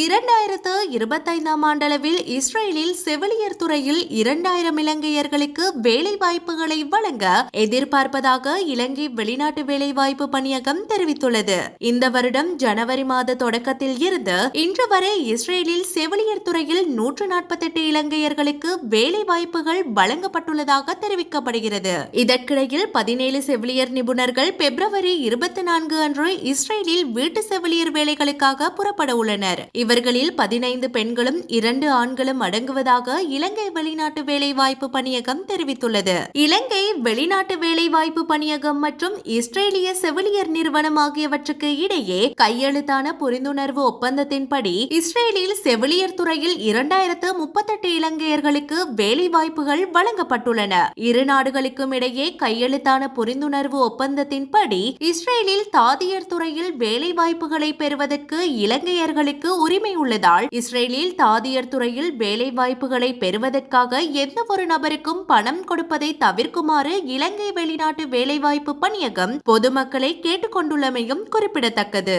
இரண்டாயிரத்து இருபத்தைந்தாம் ஆண்டளவில் இஸ்ரேலில் செவிலியர் துறையில் இரண்டாயிரம் இலங்கையர்களுக்கு வேலை வாய்ப்புகளை வழங்க எதிர்பார்ப்பதாக இலங்கை வெளிநாட்டு வேலைவாய்ப்பு பணியகம் தெரிவித்துள்ளது. இந்த வருடம் ஜனவரி மாத தொடக்கத்தில் இருந்து இன்று வரை இஸ்ரேலில் செவிலியர் துறையில் நூற்று நாற்பத்தெட்டு இலங்கையர்களுக்கு வேலை வாய்ப்புகள் வழங்கப்பட்டுள்ளதாக தெரிவிக்கப்படுகிறது. இதற்கிடையில் பதினேழு செவிலியர் நிபுணர்கள் பிப்ரவரி இருபத்தி நான்கு அன்று இஸ்ரேலில் வீட்டு செவிலியர் வேலைகளுக்காக புறப்பட உள்ளனர். இவர்களில் பதினைந்து பெண்களும் இரண்டு ஆண்களும் அடங்குவதாக இலங்கை வெளிநாட்டு வேலைவாய்ப்பு பணியகம் தெரிவித்துள்ளது. இலங்கை வெளிநாட்டு வேலைவாய்ப்பு பணியகம் மற்றும் இஸ்ரேலிய செவிலியர் நிறுவனம் ஆகியவற்றுக்கு இடையே கையெழுத்தான புரிந்துணர்வு ஒப்பந்தத்தின்படி இஸ்ரேலில் செவிலியர் துறையில் இரண்டாயிரத்து முப்பத்தெட்டு இலங்கையர்களுக்கு வேலைவாய்ப்புகள் வழங்கப்பட்டுள்ளன. இரு நாடுகளுக்கும் இடையே கையெழுத்தான புரிந்துணர்வு ஒப்பந்தத்தின்படி இஸ்ரேலில் தாதியர் துறையில் வேலை வாய்ப்புகளை பெறுவதற்கு இலங்கையர்களுக்கு உரிமை உள்ளதால் இஸ்ரேலில் தாதியர் துறையில் வேலை வாய்ப்புகளை பெறுவதற்காக எந்த ஒரு நபருக்கும் பணம் கொடுப்பதை தவிர்க்குமாறு இலங்கை வெளிநாட்டு வேலைவாய்ப்பு பணியகம் பொதுமக்களை கேட்டுக்கொண்டுள்ளமையும் குறிப்பிடத்தக்கது.